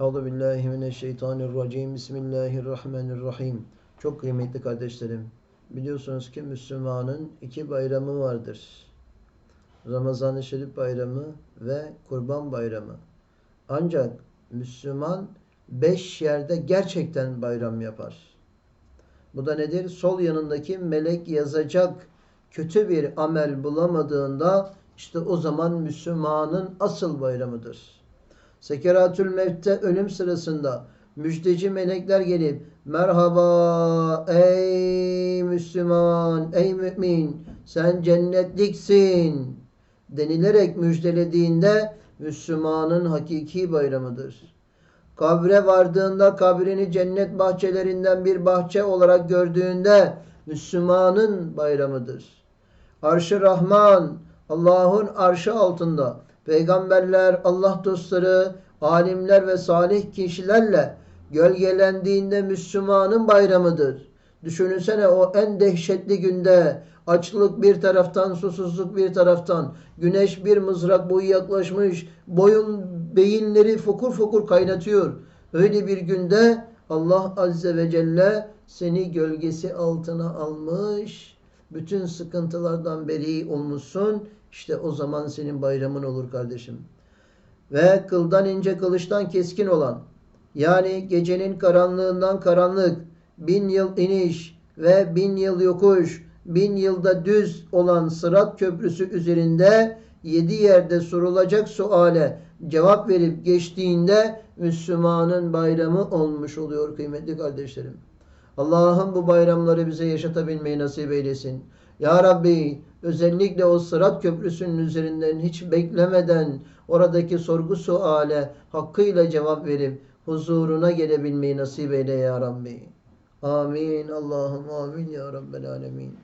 Euzu billahi mineşşeytanirracim. Bismillahirrahmanirrahim. Çok kıymetli kardeşlerim. Biliyorsunuz ki Müslümanın iki bayramı vardır. Ramazan-ı Şerif bayramı ve Kurban bayramı. Ancak Müslüman beş yerde gerçekten bayram yapar. Bu da nedir? Sol yanındaki melek yazacak kötü bir amel bulamadığında işte o zaman Müslümanın asıl bayramıdır. Sekeratül Mevt'te ölüm sırasında müjdeci melekler gelip merhaba ey Müslüman ey mümin sen cennetliksin denilerek müjdelediğinde Müslümanın hakiki bayramıdır. Kabre vardığında kabrini cennet bahçelerinden bir bahçe olarak gördüğünde Müslümanın bayramıdır. Arş-ı Rahman Allah'ın arşı altında peygamberler, Allah dostları, alimler ve salih kişilerle gölgelendiğinde Müslümanın bayramıdır. Düşünsene o en dehşetli günde açlık bir taraftan, susuzluk bir taraftan, güneş bir mızrak boyu yaklaşmış, boyun beyinleri fokur fokur kaynatıyor. Öyle bir günde Allah Azze ve Celle seni gölgesi altına almış, bütün sıkıntılardan beri olmuşsun. İşte o zaman senin bayramın olur kardeşim. Ve kıldan ince kılıçtan keskin olan, yani gecenin karanlığından karanlık, bin yıl iniş ve bin yıl yokuş, bin yılda düz olan Sırat Köprüsü üzerinde yedi yerde sorulacak suale cevap verip geçtiğinde Müslümanın bayramı olmuş oluyor kıymetli kardeşlerim. Allah'ım bu bayramları bize yaşatabilmeyi nasip eylesin. Ya Rabbi özellikle o Sırat Köprüsü'nün üzerinden hiç beklemeden oradaki sorgu suale hakkıyla cevap verip huzuruna gelebilmeyi nasip eyle ya Rabbi. Amin. Allah'ım amin ya Rabbel alemin.